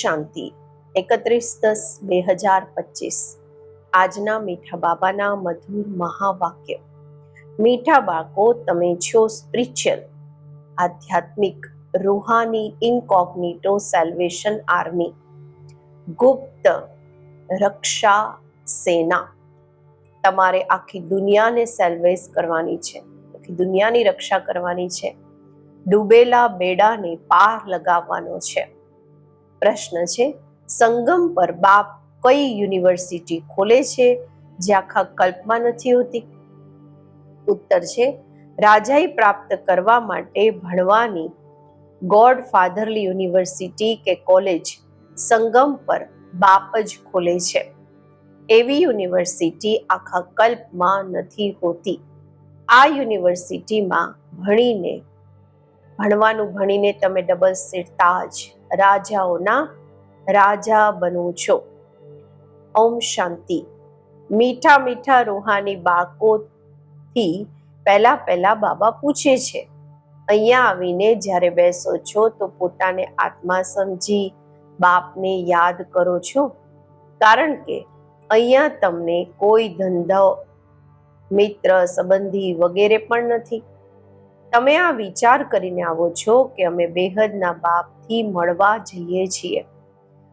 શાંતિ. એકત્રીસ દસ બે હજાર પચીસ. આજના મીઠા બાબાના મધુર મહાવાક્ય. મીઠા બાળકો, તમે છો સ્પિરિચ્યુઅલ આધ્યાત્મિક રૂહાની ઇનકોગ્નિટો સેલ્વેશન આર્મી ગુપ્ત રક્ષા સેના. તમારે આખી દુનિયાને સેલ્વેસ કરવાની છે. આખી દુનિયાની રક્ષા કરવાની છે. ડૂબેલા બેડાને પાર લગાવવાનો છે. પ્રશ્ન છે. સંગમ પર બાપ કઈ યુનિવર્સિટી ખોલે છે? જે આખા કલ્પમાં નથી હોતી? ઉત્તર છે. રાજાઈ પ્રાપ્ત કરવા માટે ભણવાની ગોડ ફાધરલી યુનિવર્સિટી કે કોલેજ સંગમ પર બાપ જ ખોલે છે. એવી યુનિવર્સિટી આખા કલ્પમાં નથી હોતી. આ યુનિવર્સિટીમાં ભણીને, ભણવાનું ભણીને તમે ડબલ સીટ તાજ રાજાઓના રાજા બનો છો. ઓમ શાંતિ. મીઠા મીઠા રૂહાની બાળકોથી પહેલા પહેલા બાબા પૂછે છે, અહીંયા આવીને જ્યારે બેસો છો તો પોતાને આત્મા સમજી બાપને યાદ કરો છો? કારણ કે અહીંયા તમને કોઈ ધંધો, મિત્ર, સંબંધી વગેરે પણ નથી. તમે આ વિચાર કરીને આવો છો કે અમે બેહદના બાપથી મળવા જઈએ છીએ.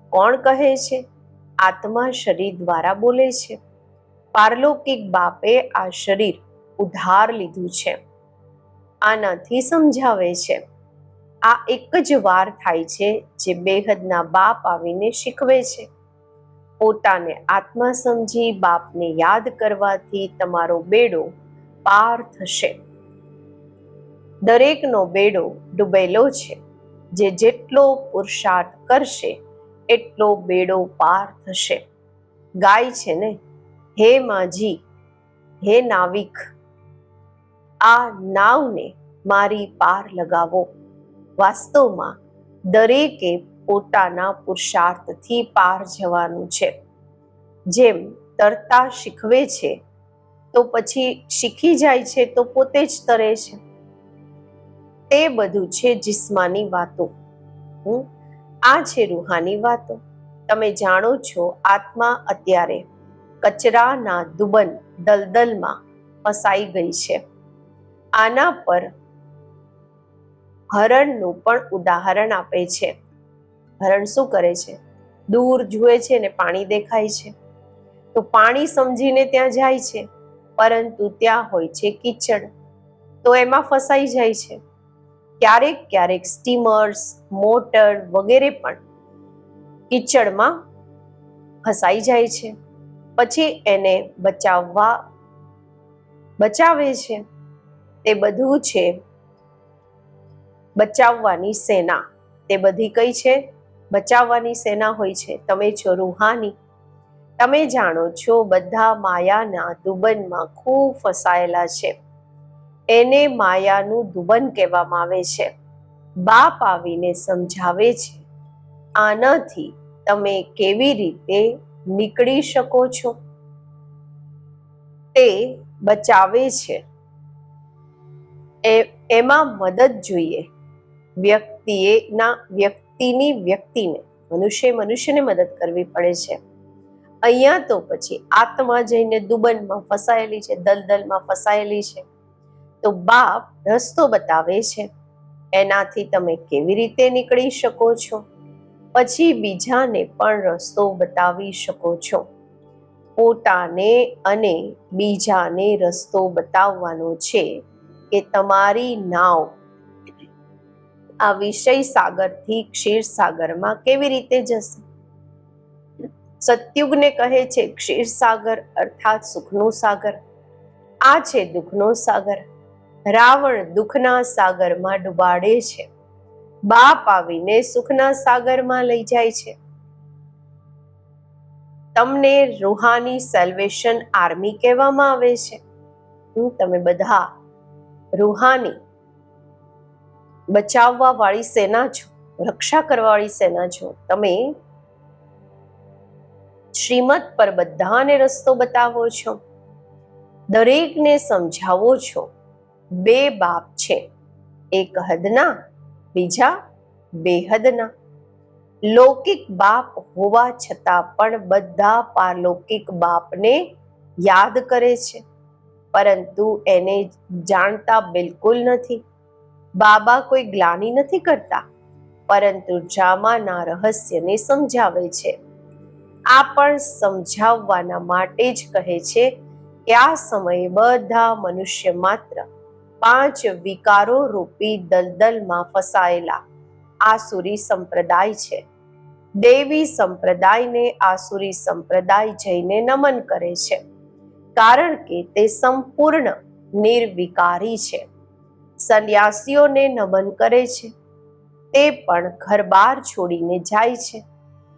કોણ કહે છે? આત્મા શરીર દ્વારા બોલે છે. પારલૌકિક બાપે આ શરીર ઉધાર લીધું છે. આનાથી સમજાવે છે. આ એક જ વાર થાય છે જે બેહદના બાપ આવીને શીખવે છે. પોતાને આત્મા સમજી બાપને યાદ કરવાથી તમારો બેડો પાર થશે. દરેકનો બેડો ડૂબેલો છે. જે જેટલો પુરુષાર્થ કરશે, એટલો બેડો પાર થશે. ગાય છે ને, હે માજી, હે નાવિક, આ નાવને મારી પાર લગાવો. વાસ્તવમાં દરેકે પોતાના પુરુષાર્થથી પાર જવાનું છે. જેમ તરતા શીખવે છે, તો પછી શીખી જાય છે, તો પોતે જ તરે છે. તે બધું છે જિસ્માની વાતો. આ છે રૂહાની વાતો. તમે જાણો છો આત્મા અત્યારે કચરાના દુબન દલદલમાં ફસાઈ ગઈ છે. આના પર હરણનું પણ ઉદાહરણ આપે છે. હરણ શું કરે છે? દૂર જુએ છે ને પાણી દેખાય છે. તો પાણી સમજીને ત્યાં જાય છે. પરંતુ ત્યાં હોય છે કીચડ. તો એમાં ફસાઈ જાય છે. ક્યારેક ક્યારેક સ્ટીમર્સ મોટર વગેરે પણ કીચડમાં ફસાઈ જાય છે. પછી એને બચાવવા બચાવે છે. તે બધું છે બચાવવાની સેના. તે બધી કઈ છે? બચાવવાની સેના હોય છે. તમે છો રૂહાની. તમે જાણો છો, બધા માયાના દુબનમાં ખૂબ ફસાયેલા છે. એને માયાનું દુબન કહેવામાં આવે છે. બાપ આવીને સમજાવે છે, આનાથી તમે કેવી રીતે નીકળી શકો છો? તે બચાવે છે. એમાં મદદ જોઈએ. વ્યક્તિએ, ના, વ્યક્તિની વ્યક્તિને, મનુષ્ય મનુષ્યને મદદ કરવી પડે છે. અહીંયા તો પછી આત્મા જઈને દુબનમાં ફસાયેલી છે, દલદલમાં ફસાયેલી છે. તો બાપ રસ્તો બતાવે છે. એનાથી તમે કેવી રીતે નીકળી શકો છો? પછી બીજાને પણ રસ્તો બતાવી શકો છો. પોતાને અને બીજાને રસ્તો બતાવવાનો છે કે તમારી નાવ આ વિષય સાગરથી ક્ષીર સાગરમાં કેવી રીતે જશે? સત્યુગને કહે છે ક્ષીર સાગર અર્થાત સુખનો સાગર. આ છે દુઃખનો સાગર. રાવણ દુઃખના સાગરમાં ડુબાડે છે. બાપ આવીને સુખના સાગરમાં લઈ જાય છે. તમને રૂહાની સેલ્વેશન આર્મી કહેવામાં આવે છે. હું તમે બધા રૂહાની બચાવવા વાળી સેના છો, રક્ષા કરવા વાળી સેના છો. તમે શ્રીમત પર બધાને રસ્તો બતાવો છો. દરેકને સમજાવો છો. બે બાપ છે. એક હદના, બીજા બેહદના. લૌકિક બાપ હોવા છતાં પણ બધા પારલૌકિક બાપને યાદ કરે છે. પરંતુ એને જાણતા બિલકુલ નથી. બાબા કોઈ ગ્લાની નથી કરતા, પરંતુ ડ્રામાના રહસ્યને સમજાવે છે. આ પણ સમજાવવાના માટે જ કહે છે કે આ સમયે બધા મનુષ્ય માત્ર પાંચ વિકારો રૂપી દલદલમાં ફસાયેલા. આસુરી સંપ્રદાય છે. દેવી સંપ્રદાયને આસુરી સંપ્રદાય જઈને નમન કરે છે. કારણ કે તે સંપૂર્ણ નિર્વિકારી છે. સંન્યાસીઓને નમન કરે છે. તે પણ ઘરબાર છોડીને જાય છે.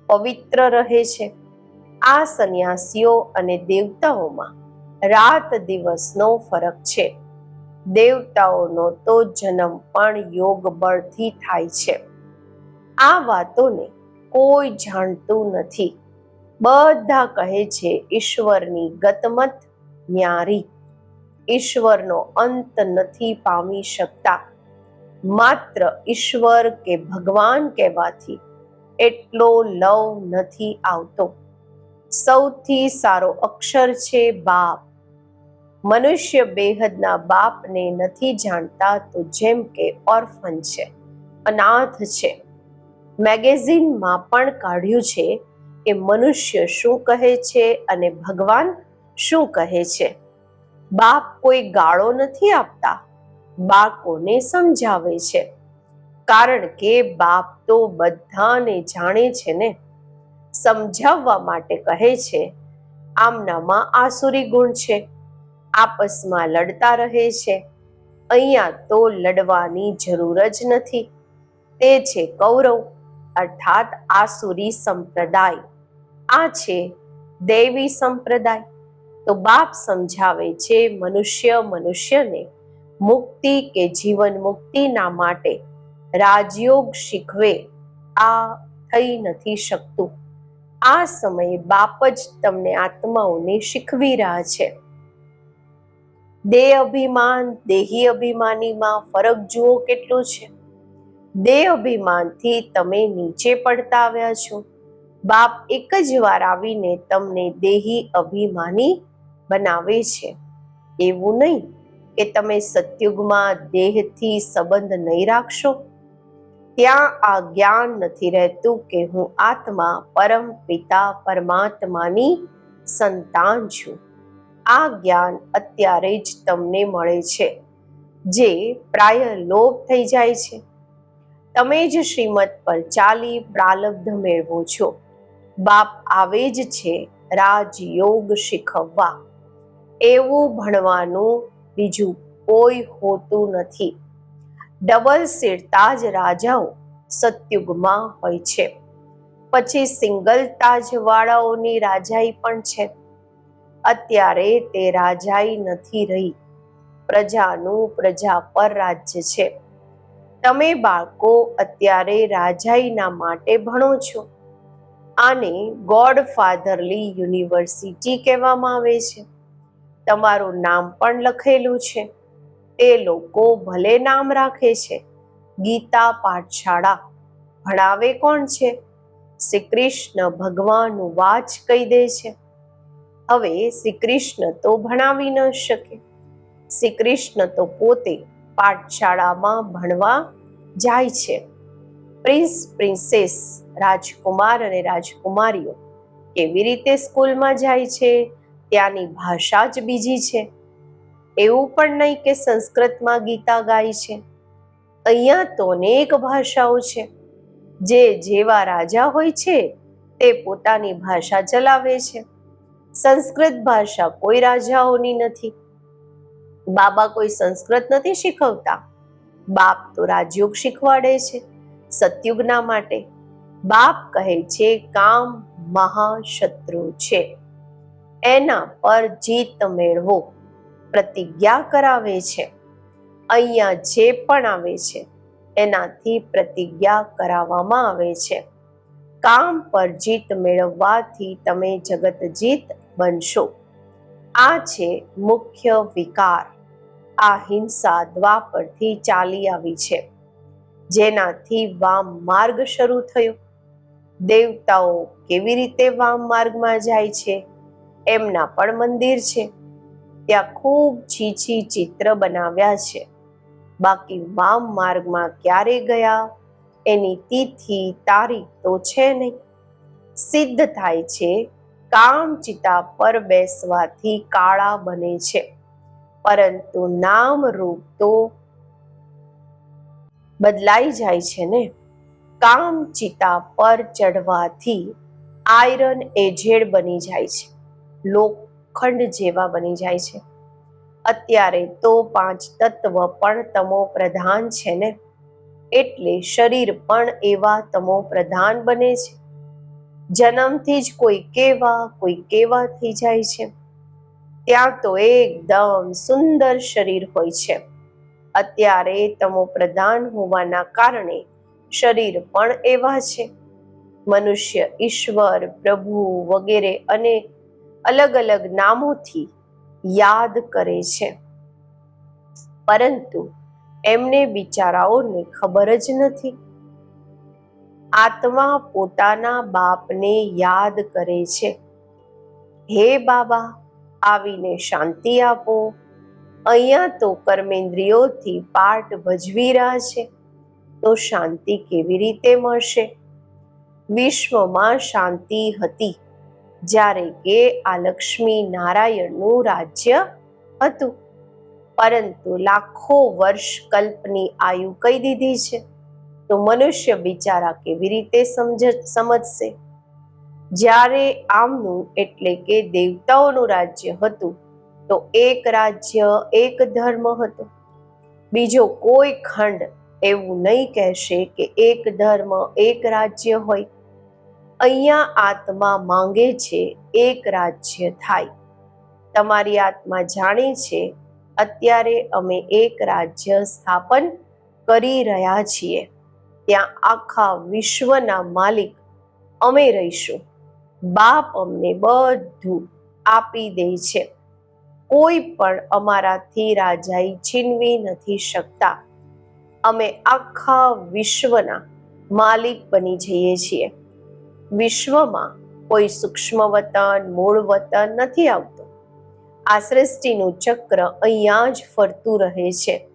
પવિત્ર રહે છે. આ સંન્યાસીઓ અને દેવતાઓમાં રાત દિવસનો ફરક છે. દેવતાઓનો તો જન્મ પણ યોગ બળથી થાય છે. આ વાતોને કોઈ જાણતું નથી. બધા કહે છે, ઈશ્વરની ગતમત ન્યારી. ઈશ્વરનો અંત નથી પામી શકતા. માત્ર ઈશ્વર કે ભગવાન કહેવાથી એટલો લવ નથી આવતો. સૌથી સારો અક્ષર છે બાપ. મનુષ્ય બેહદના બાપને નથી જાણતા તો જેમ કે ઓર્ફન છે, અનાથ છે. મેગેઝિનમાં પણ કાઢ્યું છે કે મનુષ્ય શું કહે છે અને ભગવાન શું કહે છે. બાપ કોઈ ગાળો નથી આપતા, બાળકોને સમજાવે છે. કારણ કે બાપ તો બધાને જાણે છે ને. સમજાવવા માટે કહે છે, આમનામાં આસુરી ગુણ છે. આપસમાં લડતા રહે છે. અહીંયા તો લડવાની જરૂર જ નથી. તે છે કૌરવ, અર્થાત આસુરી સંપ્રદાય. આ છે દેવી સંપ્રદાય. તો બાપ સમજાવે છે મનુષ્ય મનુષ્યને મુક્તિ કે જીવન મુક્તિના માટે રાજયોગ શીખવે. આ થઈ નથી શકતું. આ સમયે બાપ જ તમને આત્માઓને શીખવી રહ્યા છે. દેહ અભિમાન, દેહી અભિમાનીમાં ફરક જુઓ કેટલો છે. દેહ અભિમાનથી તમે નીચે પડતા આવ્યા છો. બાપ એક જ વાર આવીને તમને દેહી અભિમાની બનાવે છે. એવું નહીં કે તમે સત્યુગમાં દેહથી સંબંધ નહીં રાખશો. ત્યાં આ જ્ઞાન નથી રહેતું કે હું આત્મા પરમ પિતા પરમાત્માની સંતાન છું. આ જ્ઞાન અત્યારે જ તમને મળે છે, જે પ્રાય લોપ થઈ જાય છે. તમે જ શ્રીમત પર ચાલી પ્રાલબ્ધ મેળવો છો. બાપ આવે જ છે રાજયોગ શીખવવા. એવું ભણવાનું બીજું કોઈ હોતું નથી. ડબલ સિરતાજ રાજાઓ સતયુગમાં હોય છે. પછી સિંગલ તાજવાળાઓની રાજાઈ પણ છે. અત્યારે તે રાજાઈ નથી રહી. પ્રજાનું પ્રજા પર રાજ્ય છે. તમે બાળકો અત્યારે રાજાઈના માટે ભણો છો. આને ગોડ ફાધરલી યુનિવર્સિટી કહેવામાં આવે છે. તમારું નામ પણ લખેલું છે. તે લોકો ભલે નામ રાખે છે. ગીતા પાઠશાળા ભણાવે કોણ છે? શ્રી કૃષ્ણ ભગવાનનું વાચ કહી દે છે. હવે શ્રી કૃષ્ણ તો ભણાવી ન શકે. શ્રી કૃષ્ણ તો પોતે પાઠશાળામાં ભણવા જાય છે. પ્રિન્સ, પ્રિન્સેસ, રાજકુમાર અને રાજકુમારીઓ કેવી રીતે સ્કૂલમાં જાય છે? ત્યાંની ભાષા જ બીજી છે. એવું પણ નહીં કે સંસ્કૃતમાં ગીતા ગાય છે. અહીંયા તો અનેક ભાષાઓ છે. જે જેવા રાજા હોય છે, તે પોતાની ભાષા ચલાવે છે. સંસ્કૃત ભાષા કોઈ રાજાઓની નથી. બાબા કોઈ સંસ્કૃત નથી શીખવતા. બાપ તો રાજયોગ શીખવાડે છે, સતયુગના માટે. બાપ કહે છે, કામ મહાશત્રુ છે. એના પર જીત મેળવો. પ્રતિજ્ઞા કરાવે છે. અહીંયા જે પણ આવે છે, એનાથી પ્રતિજ્ઞા કરાવવામાં આવે છે. કામ પર જીત મેળવવાથી તમે જગત જીત બનશો. આ છે મુખ્ય વિકાર. આ હિંસા દ્વાપરથી ચાલી આવી છે. જેનાથી વામ માર્ગ શરૂ થયો. દેવતાઓ કેવી રીતે વામ માર્ગમાં જાય છે? એમના પણ મંદિર છે. ત્યાં ખૂબ છીછી ચિત્ર બનાવ્યા છે. બાકી વામ માર્ગમાં ક્યારે ગયા? એની તિથિ તારીખ તો છે નહીં. સિદ્ધ થાય છે કામ ચિતા પર બેસવાથી કાળા બને છે. પરંતુ નામ રૂપ તો બદલાઈ જાય છે ને? કામ ચિતા પર ચડવાથી આયરન એજેડ બની જાય છે. લોખંડ જેવા બની જાય છે. અત્યારે તો પાંચ તત્વ પણ તમો પ્રધાન છે ને? એટલે શરીર પણ એવા તમો પ્રધાન બને છે. જન્મથી જ કોઈ કેવા કોઈ કેવા થઈ જાય છે. ત્યાં તો એકદમ સુંદર શરીર હોય છે. અત્યારે તમો પ્રધાન હોવાના કારણે શરીર પણ એવા છે. મનુષ્ય, ઈશ્વર, પ્રભુ વગેરે અને અલગ અલગ નામોથી યાદ કરે છે. પરંતુ એમને બિચારાઓને ખબર જ નથી. આત્મા પોતાના બાપને યાદ કરે છે. હે બાબા, આવીને શાંતિ આપો. અહીંયા તો કર્મેન્દ્રિયોથી પાઠ ભજવી રહ્યા છે. તો શાંતિ કેવી રીતે મળશે? વિશ્વમાં શાંતિ હતી જ્યારે કે આ લક્ષ્મી નારાયણનું રાજ્ય હતું. પરંતુ લાખો વર્ષ કલ્પની આયુ કહી દીધી છે. તો મનુષ્ય બિચારા કેવી રીતે સમજ, સમજશે? જ્યારે આમનું એટલે કે દેવતાઓનું રાજ્ય હતું, તો એક રાજ્ય, એક ધર્મ હતો. બીજો કોઈ ખંડ એવું નહીં કહેશે કે એક ધર્મ, એક રાજ્ય હોય. અહીંયા આત્મા માંગે છે એક રાજ્ય થાય. તમારી આત્મા જાણે છે, અત્યારે અમે એક રાજ્ય સ્થાપન કરી રહ્યા છીએ. ત્યાં આખા વિશ્વના માલિક અમે રહીશું. બાપ અમને બધું આપી દે છે. કોઈ પણ અમારાથી રાજાઈ છીનવી નથી શકતા. અમે આખા વિશ્વના માલિક બની જઈએ છીએ. વિશ્વમાં કોઈ સૂક્ષ્મ વતન, મૂળ વતન નથી આવતું. આ સૃષ્ટિનું ચક્ર અહીંયા જ ફરતું રહે છે.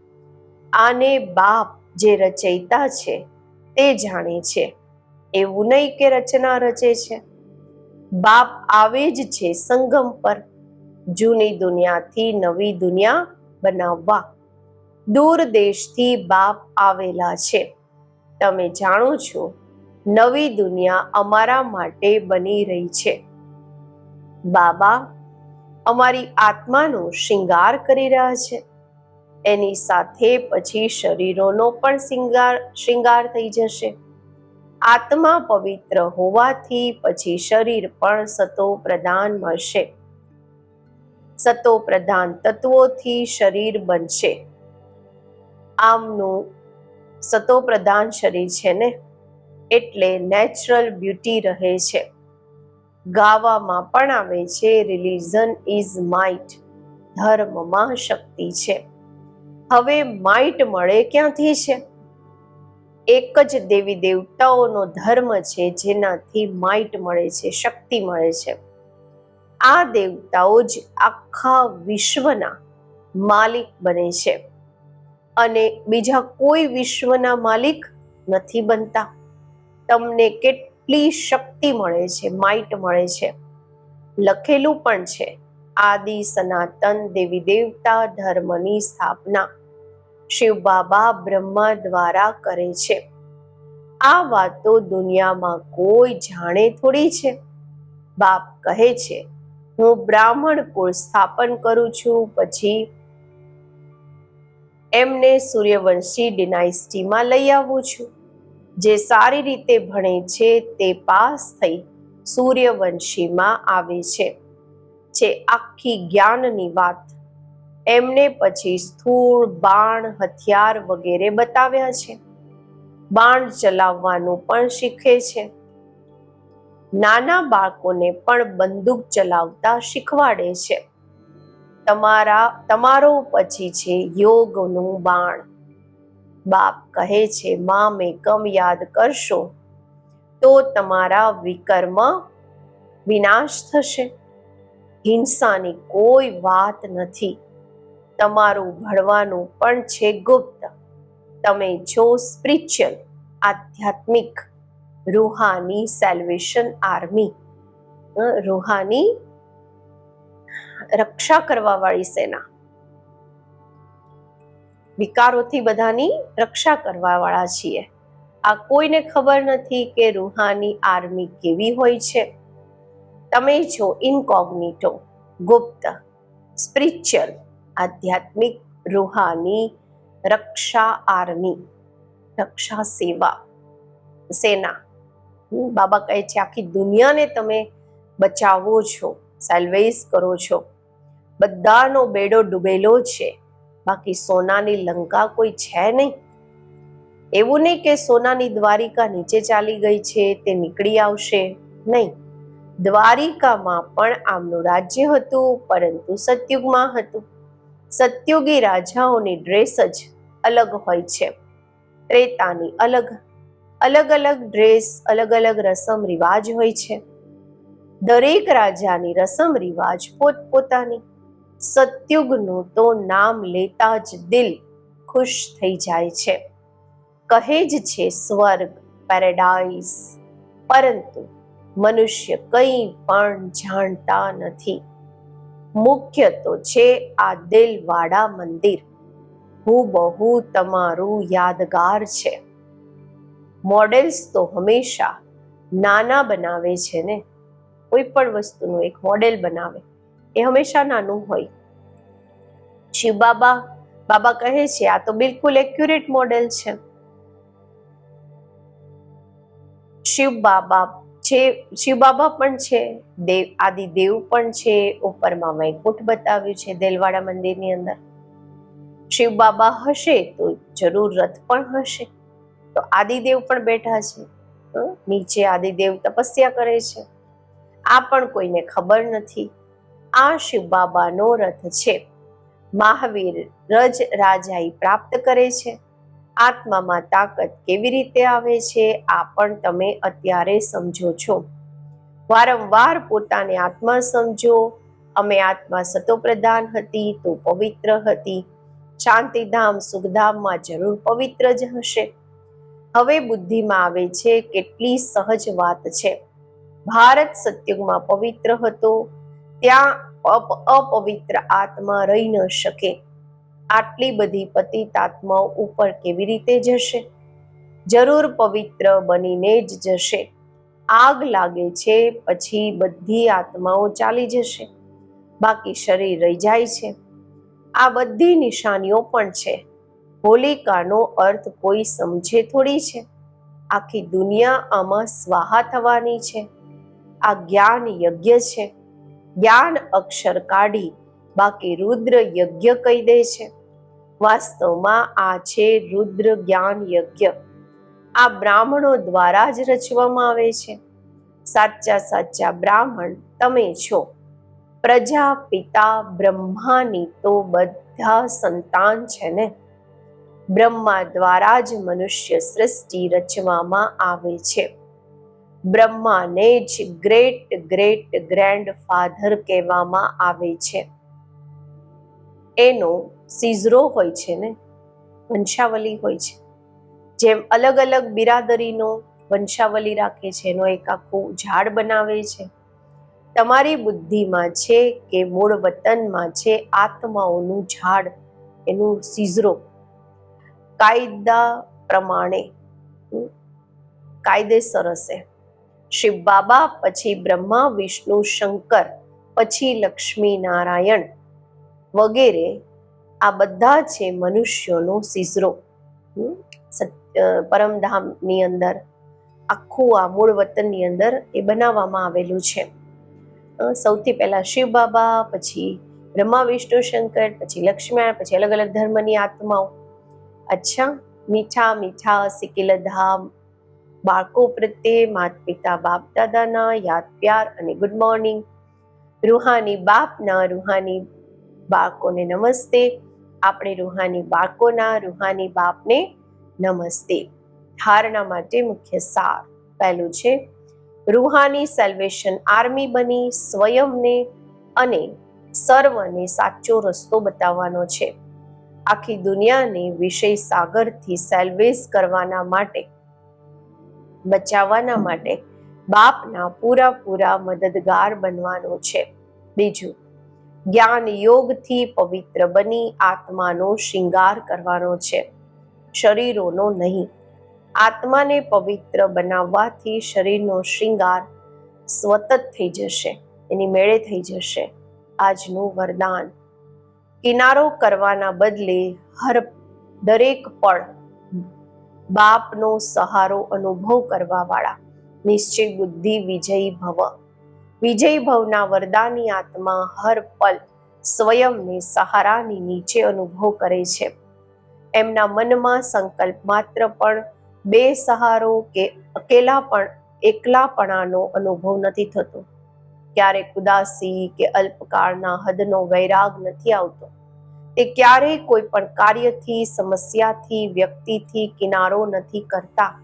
આને બાપ જે રચયિતા છે તે જાણે છે. એવું નહીં કે રચના રચે છે. બાપ આવે જ છે સંગમ પર. જૂની દુનિયાથી નવી દુનિયા બનાવવા. દૂર દેશથી બાપ આવેલા છે. તમે જાણો છો, નવી દુનિયા અમારા માટે બની રહી છે. બાબા, અમારી આત્માનો શિંગાર કરી રહ્યા છે. એની સાથે પછી શરીરોનો પણ શિંગાર, શૃંગાર થઈ જશે. આત્મા પવિત્ર હોવાથી પછી શરીર પણ સતો પ્રધાન મળશે. સતો પ્રધાન તત્વોથી શરીર બનશે. આમનું સતો પ્રધાન શરીર છે ને? એટલે નેચરલ બ્યુટી રહે છે. ગાવામાં પણ આવે છે રિલિઝન ઇઝ માઇટ ધર્મમાં શક્તિ છે. હવે માઇટ મળે ક્યાંથી છે? એક જ દેવી દેવતાઓનો ધર્મ છે જેનાથી માઇટ મળે છે, શક્તિ મળે છે. આ દેવતાઓ જ આખા વિશ્વના માલિક બને છે અને બીજા કોઈ વિશ્વના માલિક નથી બનતા. તમને કેટલી શક્તિ મળે છે, માઇટ મળે છે. લખેલું પણ છે આદિ સનાતન દેવી દેવતા ધર્મની સ્થાપના શિવ બાબા બ્રહ્મા દ્વારા કરે છે. આ વાતો દુનિયામાં કોઈ જાણે થોડી છે. બાપ કહે છે, હું બ્રાહ્મણ કુળ સ્થાપન કરું છું, પછી એમને સૂર્યવંશી ડિનાઇસ્ટીમાં લઈ આવું છું. જે સારી રીતે ભણે છે તે પાસ થઈ સૂર્યવંશીમાં આવે છે. છે આખી જ્ઞાનની વાત. એમને પછી સ્થૂળ, બાણ, હથિયાર વગેરે બતાવ્યા છે. બાણ ચલાવવાનું પણ શીખે છે. નાના બાળકોને પણ બંદૂક ચલાવતા શીખવાડે છે. તમારા, તમારો પછી છે યોગનું બાણ. બાપ કહે છે માં મેકમ યાદ કરશો તો તમારા વિકર્મ વિનાશ થશે. હિંસાની કોઈ વાત નથી. તમારું ભણવાનું પણ છે ગુપ્ત. તમે જો સ્પિરિચ્યુઅલ, આધ્યાત્મિક, રૂહાની સેલ્વેશન આર્મી રૂહાની રક્ષા કરવા વાળી સેના. વિકારોથી બધાની રક્ષા કરવા વાળા છીએ. આ કોઈને ખબર નથી કે રૂહાની આર્મી કેવી હોય છે. તમે છો ઇનકોગ્નિટો ગુપ્ત, સ્પિરિચ્યુઅલ, આધ્યાત્મિક, રૂહાની, રક્ષા આર્મી, રક્ષા સેવા, સેના. બાબા કહે છે, આખી દુનિયાને તમે બચાવો છો સેલ્વેઝ કરો છો. બધાનો બેડો ડૂબેલો છે, બાકી સોનાની લંકા કોઈ છે નહીં. એવું નહીં કે સોનાની દ્વારિકા નીચે ચાલી ગઈ છે, તે નીકળી આવશે નહીં. દ્વારિકામાં પણ આમનું રાજ્ય હતું, પરંતુ સતયુગમાં હતું. સતયુગી રાજાઓની ડ્રેસ જ અલગ હોય છે. ત્રેતાની અલગ અલગ અલગ ડ્રેસ, અલગ અલગ રસમ રિવાજ હોય છે. દરેક રાજાની રસમ રિવાજ પોતપોતાની. સતયુગનું તો નામ લેતા જ દિલ ખુશ થઈ જાય છે. કહે જ છે સ્વર્ગ પેરેડાઇઝ પરંતુ મનુષ્ય કંઈ પણ જાણતા નથી. મુખ્ય તો છે આ દિલવાળા મંદિર. બહુ તમારું યાદગાર છે. મોડેલ્સ તો હંમેશા નાના બનાવે છે ને? કોઈ પણ વસ્તુનું એક મોડેલ બનાવે. એ હંમેશા નાનું હોય. શિવ બાબા બાબા કહે છે, આ તો બિલકુલ એક્યુરેટ મોડેલ છે. શિવ બાબા છે શિવ બાબા પણ છે, દેવ આદિદેવ પણ છે, ઉપરમાં વૈકુંઠ બતાવ્યું છે દેલવાડા મંદિરની અંદર. શિવ બાબા હશે તો જરૂર રથ પણ હશે. તો આદિદેવ પણ બેઠા છે. નીચે આદિદેવ તપસ્યા કરે છે. આ પણ કોઈને ખબર નથી. આ શિવ બાબાનો રથ છે. મહાવીર રજ રાજાઈ પ્રાપ્ત કરે છે. આત્મામાં તાકાત કેવી રીતે આવે છે, આ પણ તમે અત્યારે સમજો છો. વારંવાર પોતાને આત્મા સમજો. અમે આત્મા સતોપ્રધાન હતી, તો પવિત્ર હતી. શાંતિધામ, સુખધામમાં જરૂર પવિત્ર જ હશે. હવે બુદ્ધિમાં આવે છે, કેટલી સહજ વાત છે. ભારત સત્યુગમાં પવિત્ર હતો. ત્યાં અપ- અપવિત્ર આત્મા રહી ન શકે. આટલી બધી પતિતાત્માઓ ઉપર કેવી રીતે જશે? જરૂર પવિત્ર બનીને જ જશે. આગ લાગે છે, પછી બધી આત્માઓ ચાલી જશે. બાકી શરીર રહી જાય છે. આ બધી નિશાનીઓ પણ છે. હોલિકાનો અર્થ કોઈ સમજે થોડી છે. આખી દુનિયા આમાં સ્વાહા થવાની છે. આ જ્ઞાન યજ્ઞ છે. જ્ઞાન અક્ષર કાઢી બાકી રુદ્ર યજ્ઞ કહી દે છે. વાસ્તવમાં આ છે રુદ્ર જ્ઞાન યજ્ઞ. આ બ્રાહ્મણો દ્વારા જ રચવામાં આવે છે. સાચા સાચા બ્રાહ્મણ તમે છો. પ્રજા, પિતા, બ્રહ્માની તો બધા સંતાન છે ને? બ્રહ્મા દ્વારા જ મનુષ્ય સૃષ્ટિ રચવામાં આવે છે. બ્રહ્માને જ ગ્રેટ ગ્રેટ ગ્રેન્ડ ફાધર કહેવામાં આવે છે. એનો સીઝરો હોય છે ને, વંશાવલી હોય છે. જેમ અલગ અલગ બિરાદરીનો વંશાવલી રાખે છે, એનો એક આખું ઝાડ બનાવે છે. તમારી બુદ્ધિમાં છે કે મૂળ વતનમાં છે આત્માઓનું ઝાડ, એનું સીઝરો. કાયદા પ્રમાણે કાયદેસર હશે. શિવ બાબા, પછી બ્રહ્મા, વિષ્ણુ, શંકર, પછી લક્ષ્મી નારાયણ વગેરે આ બધા છે મનુષ્યોનો સિસરો. પરમધામની અંદર, આખું આ મૂળ વતનની અંદર એ બનાવવામાં આવેલું છે. સૌથી પહેલા શિવ બાબા, પછી બ્રહ્મા, વિષ્ણુ, શંકર, પછી લક્ષ્મણ, પછી અલગ અલગ ધર્મની આત્માઓ. અચ્છા, મીઠા મીઠા, સિકિલ ધામ, બાળકો પ્રત્યે માતા પિતા બાપ દાદાના, યાદ પ્યાર અને ગુડ મોર્નિંગ. રૂહાની બાપના, રૂહાની બાળકોને નમસ્તે. આપણે રૂહાની બાળકોના, રૂહાની બાપને નમસ્તે. ધારણા માટે મુખ્ય સાર પહેલું છે, રૂહાની સેલ્વેશન આર્મી બની, સ્વયંને અને સર્વને સાચો રસ્તો બતાવવાનો છે. આખી દુનિયાને વિષય સાગરથી સેલ્વેઝ કરવાના માટે, બચાવવાના માટે બાપના પૂરા પૂરા મદદગાર બનવાનો છે. બીજું જ્ઞાન યોગથી પવિત્ર બની આત્માનો શૃંગાર કરવાનો છે. શરીરોનો નહીં. આત્માને પવિત્ર બનાવવાથી શરીરનો શૃંગાર સ્વતત થઈ જશે. એની મેળે થઈ જશે. આજનું વરદાન. કિનારો કરવાના બદલે હર દરેક પળ બાપનો સહારો અનુભવ કરવાવાળા. નિશ્ચય બુદ્ધિ વિજયી ભવ. વિજય ભવના વરદાની આત્મા હર પલ સ્વયંને સહારાની નીચે અનુભવ કરે છે. એમના મનમાં સંકલ્પ માત્ર પણ બે સહારો કે અકેલા પણ, એકલાપણાનો અનુભવ નથી થતો. ક્યારેક ઉદાસી કે અલ્પકાળના હદનો વૈરાગ નથી આવતો. તે ક્યારેય કોઈ પણ કાર્યથી, સમસ્યાથી, વ્યક્તિથી કિનારો નથી કરતા.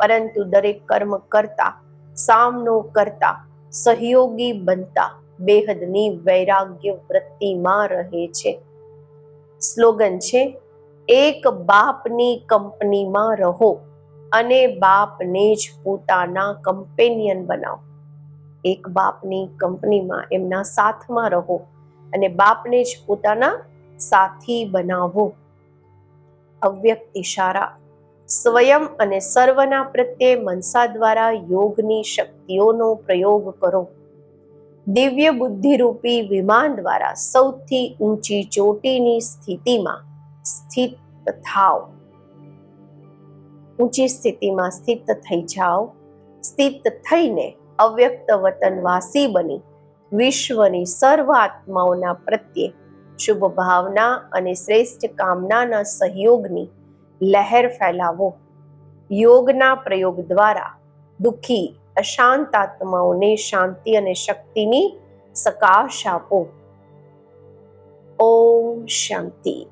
પરંતુ દરેક કર્મ કરતા, સામનો કરતા સહયોગી બનતા બેહદની વૈરાગ્ય વૃત્તિમાં રહે છે. સ્લોગન છે, એક બાપની કંપનીમાં રહો અને બાપને જ પોતાના કમ્પેનિયન બનાવો. એક બાપની કંપનીમાં એમના સાથમાં રહો અને બાપને જ પોતાના સાથી બનાવો. અવ્યક્ત ઇશારા સ્વયં અને સર્વના પ્રત્યે મનસા દ્વારા યોગની શક્તિઓનો પ્રયોગ કરો. દિવ્ય બુદ્ધિરૂપી વિમાન દ્વારા સૌથી ઊંચી ચોટીની સ્થિતિમાં સ્થિત થાવ ઊંચી સ્થિતિમાં સ્થિત થઈ જાઓ. સ્થિત થઈને અવ્યક્ત વતનવાસી બની વિશ્વની સર્વ આત્માઓના પ્રત્યે શુભ ભાવના અને શ્રેષ્ઠ કામનાના સહયોગની લહેર ફેલાવો. યોગના પ્રયોગ દ્વારા દુઃખી, અશાંત આત્માઓને શાંતિ અને શક્તિની સકાશ આપો. ઓમ શાંતિ.